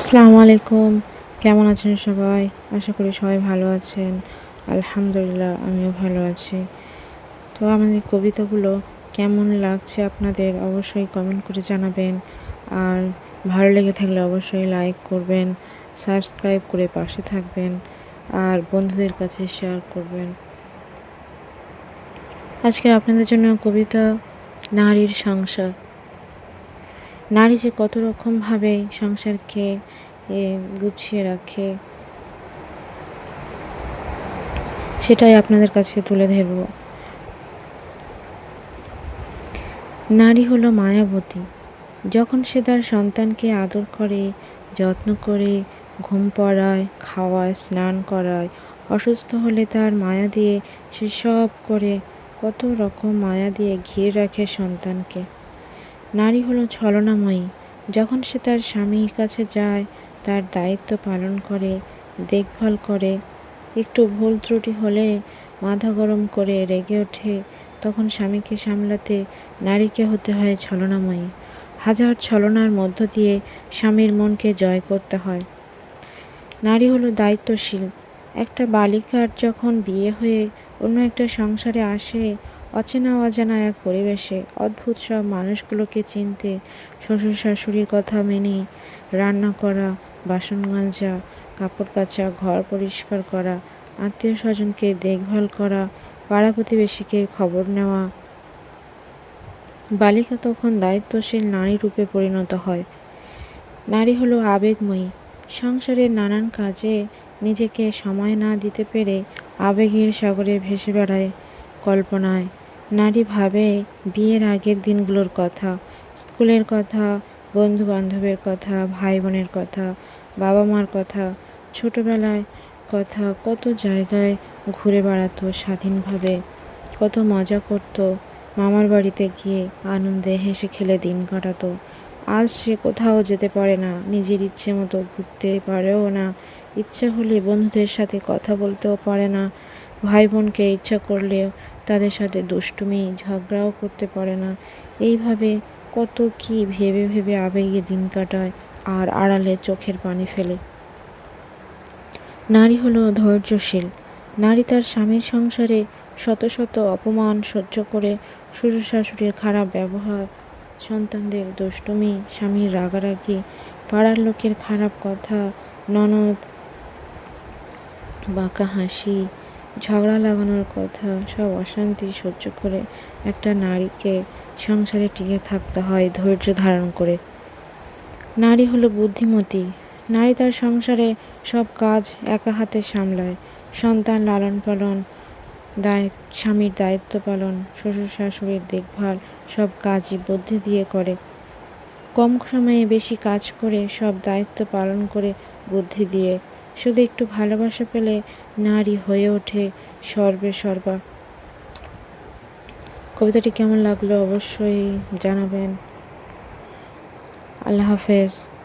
আসসালামু আলাইকুম। কেমন আছেন সবাই? আশা করি সবাই ভালো আছেন। আলহামদুলিল্লাহ, আমিও ভালো আছি। তো আমাদের কবিতাগুলো কেমন লাগছে আপনাদের অবশ্যই কমেন্ট করে জানাবেন। আর ভালো লেগে থাকলে অবশ্যই লাইক করবেন সাবস্ক্রাইব করে পাশে থাকবেন, আর বন্ধুদের কাছে শেয়ার করবেন। আজকে আপনাদের জন্য কবিতা নারীর সংসার। নারী যে কত রকমভাবে সংসারকে গুছিয়ে রাখে, সেটাই আপনাদের কাছে তুলে ধরব। নারী হলো মায়াবতী। যখন সে তার সন্তানকে আদর করে, যত্ন করে, ঘুম পড়ায়, খাওয়ায়, স্নান করায়, অসুস্থ হলে তার মায়া দিয়ে সে সব করে, কত রকম মায়া দিয়ে ঘিরে রাখে সন্তানকে। নারী হলো ছলনাময়ী। যখন সে তার স্বামীর কাছে যায়, তার দায়িত্ব পালন করে, দেখভাল করে, একটু ভুল ত্রুটি হলে মাথা গরম করে রেগে ওঠে, তখন স্বামীকে সামলাতে নারীকে হতে হয় ছলনাময়ী। হাজার ছলনার মধ্য দিয়ে স্বামীর মনকে জয় করতে হয়। নারী হলো দায়িত্বশীল। একটা বালিকার যখন বিয়ে হয়ে অন্য একটা সংসারে আসে অচেনা অজানা এক পরিবেশে অদ্ভুত সব মানুষগুলোকে চিনতে শ্বশুর শাশুড়ির কথা মেনে রান্না করা, বাসন মাজা, কাপড় কাচা, ঘর পরিষ্কার করা, আত্মীয় স্বজনকে দেখভাল করা, পাড়া প্রতিবেশীকে খবর নেওয়া। বালিকা তখন দায়িত্বশীল নারী রূপে পরিণত হয়। নারী হলো আবেগময়ী। সংসারের নানান কাজে নিজেকে সময় না দিতে পেরে আবেগের সাগরে ভেসে বেড়ায় কল্পনায়। নারী ভাবে বিয়ের আগের দিনগুলোর কথা, স্কুলের কথা বন্ধু বান্ধবের কথা ভাই বোনের কথা বাবা মার কথা ছোটবেলায় কথা কত জায়গায় ঘুরে বেড়াতো স্বাধীনভাবে, কত মজা করত, মামার বাড়িতে গিয়ে আনন্দে হেসে খেলে দিন কাটাতো। আজ সে কোথাও যেতে পারে না, নিজের ইচ্ছে মতো ঘুরতে পারেও না, ইচ্ছে হলে বন্ধুদের সাথে কথা বলতেও পারে না ভাই বোনকে ইচ্ছা করলেও তাদের সাথে দুষ্টুমি, ঝগড়াও করতে পারে না। এইভাবে কত কি ভেবে ভেবে আবেগে দিন কাটায় আর আড়ালে চোখের পানি ফেলে। নারী হলো ধৈর্যশীল। নারী তার স্বামীর সংসারে শত শত অপমান সহ্য করে শ্বশুর শাশুড়ির খারাপ ব্যবহার, সন্তানদের দুষ্টুমি, স্বামীর রাগারাগি, পাড়ার লোকের খারাপ কথা, ননদ, বাঁকা হাসি ঝগড়া লাগানোর কথা, সব অশান্তি সহ্য করে একটা নারীকে সংসারে টিকে থাকতে হয় ধৈর্য ধারণ করে। নারী হলো বুদ্ধিমতী। নারী তার সংসারে সব কাজ একা হাতে সামলায়। সন্তান লালন পালন, দায়, স্বামীর দায়িত্ব পালন, শ্বশুর, শাশুড়ির দেখভাল, সব কাজই বুদ্ধি দিয়ে করে। কম সময়ে বেশি কাজ করে, সব দায়িত্ব পালন করে বুদ্ধি দিয়ে শুধু একটু ভালোবাসা পেলে নারী হয়ে ওঠে সর্বে সর্বা। কবিতাটি কেমন লাগল অবশ্যই জানাবেন। আল্লাহ হাফেজ।